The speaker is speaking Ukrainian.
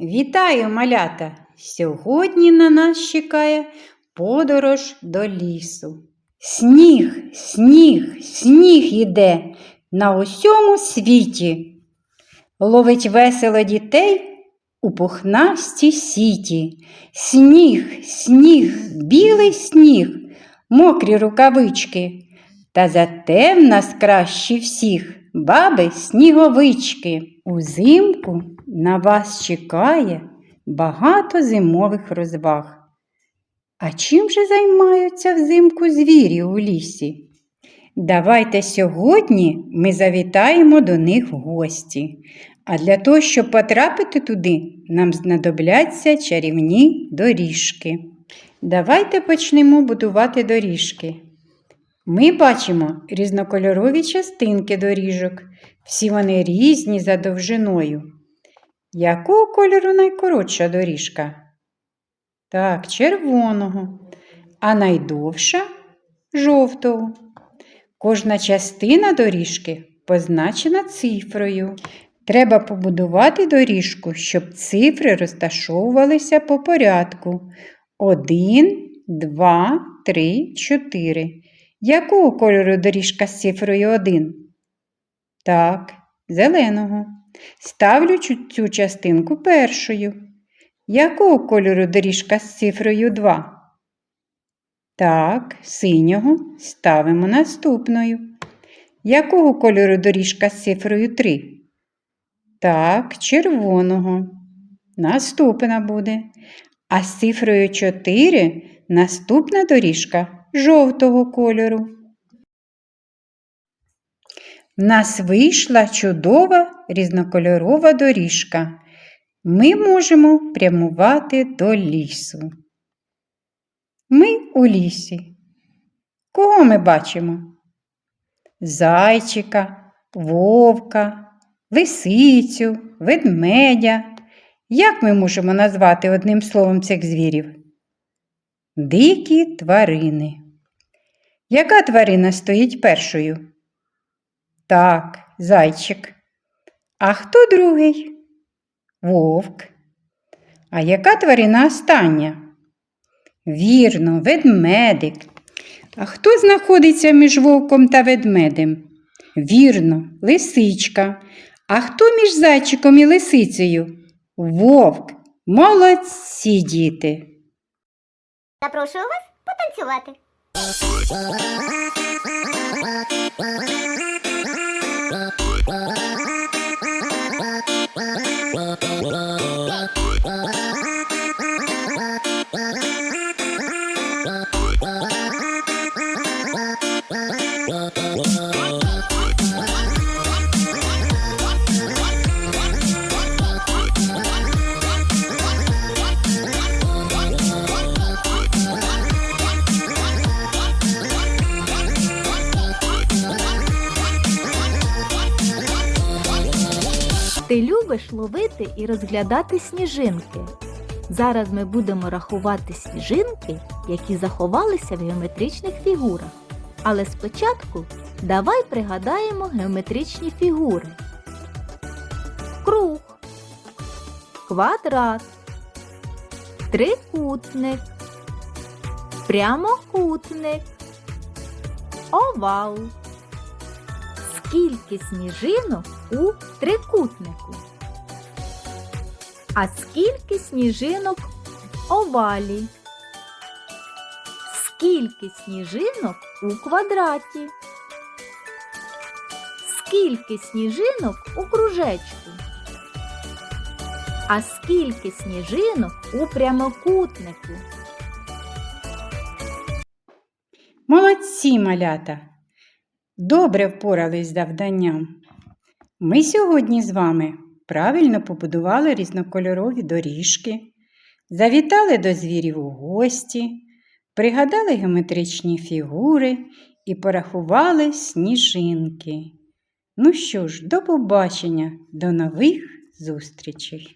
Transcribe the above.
Вітаю, малята! Сьогодні на нас чекає подорож до лісу. Сніг, сніг, сніг іде на усьому світі. Ловить весело дітей у пухнастій сіті. Сніг, сніг, білий сніг, мокрі рукавички. Та зате в нас кращі всіх баби сніговички. Узимку на вас чекає багато зимових розваг. А чим же займаються взимку звірі у лісі? Давайте сьогодні ми завітаємо до них в гості. А для того, щоб потрапити туди, нам знадобляться чарівні доріжки. Давайте почнемо будувати доріжки. Ми бачимо різнокольорові частинки доріжок. Всі вони різні за довжиною. Якого кольору найкоротша доріжка? Так, червоного, а найдовша жовтого. Кожна частина доріжки позначена цифрою. Треба побудувати доріжку, щоб цифри розташовувалися по порядку. Один, два, три, чотири. Якого кольору доріжка з цифрою 1? Так, зеленого. Ставлю цю- частинку першою. Якого кольору доріжка з цифрою 2? Так, синього ставимо наступною. Якого кольору доріжка з цифрою 3? Так, червоного. Наступна буде. А з цифрою 4 наступна доріжка жовтого кольору. В нас вийшла чудова різнокольорова доріжка. Ми можемо прямувати до лісу. Ми у лісі. Кого ми бачимо? Зайчика, вовка, лисицю, ведмедя. Як ми можемо назвати одним словом цих звірів? Дикі тварини. Яка тварина стоїть першою? Так, зайчик. А хто другий? Вовк. А яка тварина остання? Вірно, ведмедик. А хто знаходиться між вовком та ведмедем? Вірно, лисичка. А хто між зайчиком і лисицею? Вовк. Молодці діти. Запрошую вас потанцювати. わあわあわあってわあわあってわあわあって。Ти любиш ловити і розглядати сніжинки. Зараз ми будемо рахувати сніжинки, які заховалися в геометричних фігурах. Але спочатку давай пригадаємо геометричні фігури. Круг, квадрат, трикутник, прямокутник, овал. Скільки сніжинок у трикутнику? А скільки сніжинок в овалі? Скільки сніжинок у квадраті? Скільки сніжинок у кружечку? А скільки сніжинок у прямокутнику? Молодці малята! Добре впорались з завданням. Ми сьогодні з вами правильно побудували різнокольорові доріжки, завітали до звірів у гості, пригадали геометричні фігури і порахували сніжинки. Ну що ж, до побачення, до нових зустрічей!